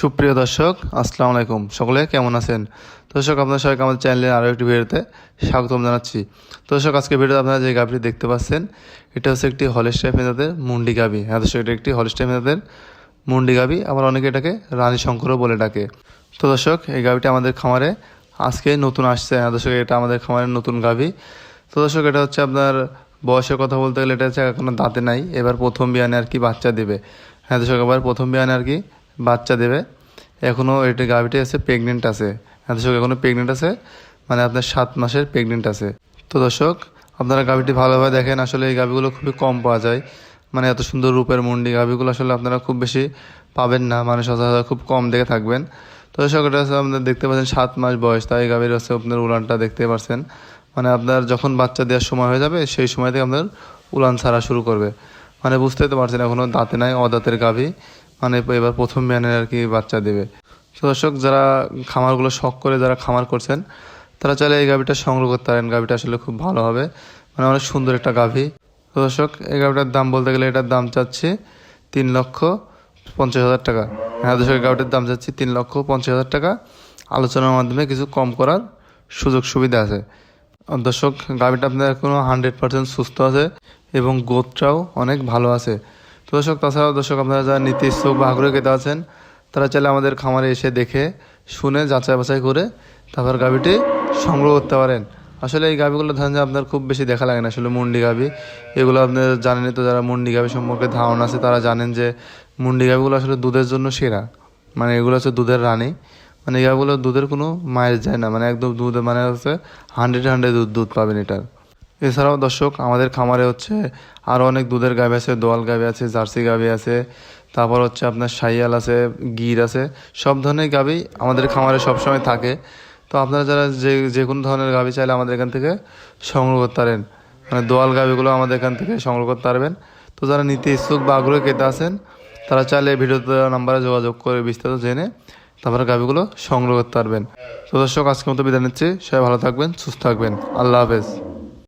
সুপ্রিয় দর্শক, আসসালামু আলাইকুম। সকলে কেমন আছেন? দর্শক আপনার সবাইকে আমাদের চ্যানেলের আরও একটি ভিডিওতে স্বাগতম জানাচ্ছি। দর্শক আজকে ভিডিওতে আপনারা যে গাভিটি দেখতে পাচ্ছেন, এটা হচ্ছে একটি হলিস্টাই ফেদাদের মুন্ডি গাভি। হ্যাঁ দর্শক, এটা একটি হলিস্টাই ফেদাদের মুন্ডি গাভি। আবার অনেকে এটাকে রানী শঙ্করও বলে ডাকে। তো দর্শক, এই গাভিটি আমাদের খামারে আজকে নতুন আসছে। হ্যাঁ দর্শক, এটা আমাদের খামারের নতুন গাভি। তো দর্শক, এটা হচ্ছে আপনার বয়সের কথা বলতে গেলে এটা হচ্ছে এখনও দাঁতে নাই। এবার প্রথম বিয়ানে আর কি বাচ্চা দেবে। হ্যাঁ দর্শক, এবার প্রথম বিয়ানে আর কি বাচ্চা দেবে। এখনও এটি গাভিটি আছে প্রেগনেন্ট আছে। হ্যাঁ দর্শক এখনও প্রেগনেন্ট আছে মানে আপনার সাত মাসের প্রেগনেন্ট আছে। তো দর্শক, আপনারা গাভিটি ভালোভাবে দেখেন, আসলে এই গাভিগুলো খুবই কম পাওয়া যায়। মানে এত সুন্দর রূপের মুন্ডি, গাভিগুলো আসলে আপনারা খুব বেশি পাবেন না মানে সচরাচর খুব কম দেখে থাকবেন। তো দর্শক, এটা আপনারা দেখতে পাচ্ছেন সাত মাস বয়স, তাই গাভির হচ্ছে আপনার উলানটা দেখতে পাচ্ছেন মানে আপনার যখন বাচ্চা দেওয়ার সময় হয়ে যাবে, সেই সময় থেকে আপনার উলান ছাড়া শুরু করবে। মানে বুঝতেই তো পারছেন এখনও দাঁতে নাই, অদাঁতের গাভি। মানে এবার প্রথম বিয়ানের আর কি বাচ্চা দেবে। তো দর্শক, যারা খামারগুলো শখ করে যারা খামার করছেন, তারা চাইলে এই গাভিটা সংগ্রহ করতে পারেন। গাভিটা আসলে খুব ভালো হবে। মানে অনেক সুন্দর একটা গাভি। তো দর্শক, এই গাভিটার দাম বলতে গেলে এটার দাম চাচ্ছে তিন লক্ষ পঞ্চাশ হাজার টাকা। হ্যাঁ দর্শক গাভিটার দাম চাচ্ছি তিন লক্ষ পঞ্চাশ হাজার টাকা। আলোচনার মাধ্যমে কিছু কম করার সুযোগ সুবিধা আছে। দর্শক, গাভিটা আপনার কোনো হান্ড্রেড পার্সেন্ট সুস্থ আছে এবং গোদটাও অনেক ভালো আছে। দর্শক, তাছাড়াও দর্শক, আপনারা যারা নিতে ইচ্ছুক বা আগ্রহী খেতে আছেন, তারা চাইলে আমাদের খামারে এসে দেখে, শুনে, যাচাই বাছাই করে, তারপর গাভিটি সংগ্রহ করতে পারেন। আসলে এই গাভিগুলো ধরেন যে আপনার খুব বেশি দেখা লাগে না, আসলে মুন্ডি গাভি। এগুলো আপনার জানেনই তো, যারা মুন্ডি গাভি সম্পর্কে ধারণা আছে, তারা জানেন যে মুন্ডি গাভিগুলো আসলে দুধের জন্য সেরা। মানে এগুলো হচ্ছে দুধের রানী। মানে এই গাভিগুলো দুধের কোনো মায়ের যায় না। মানে একদম দুধ মানে হচ্ছে হান্ড্রেড হান্ড্রেড দুধ দুধ পাবেন এটার। এছাড়াও দর্শক, আমাদের খামারে হচ্ছে আরও অনেক দুধের গাভি আছে, দোয়াল গাভি আছে, জার্সি গাভি আছে, তারপর হচ্ছে আপনার সাইয়াল আছে, গির আছে, সব ধরনের গাভি আমাদের খামারে সবসময় থাকে। তো আপনারা যারা যে যে কোনো ধরনের গাভি চাইলে আমাদের এখান থেকে সংগ্রহ করতে পারেন। মানে দোয়াল গাভিগুলো আমাদের এখান থেকে সংগ্রহ করতে পারবেন। তো যারা নিতে ইচ্ছুক বা আগ্রহী কেটে আছেন, তারা চাইলে ভিডিওতে নাম্বারে যোগাযোগ করে বিস্তারিত জেনে তারপরে গাভিগুলো সংগ্রহ করতে পারবেন। তো দর্শক আজকে মতো বিদায় নিচ্ছি। সবাই ভালো থাকবেন, সুস্থ থাকবেন। আল্লাহ হাফেজ।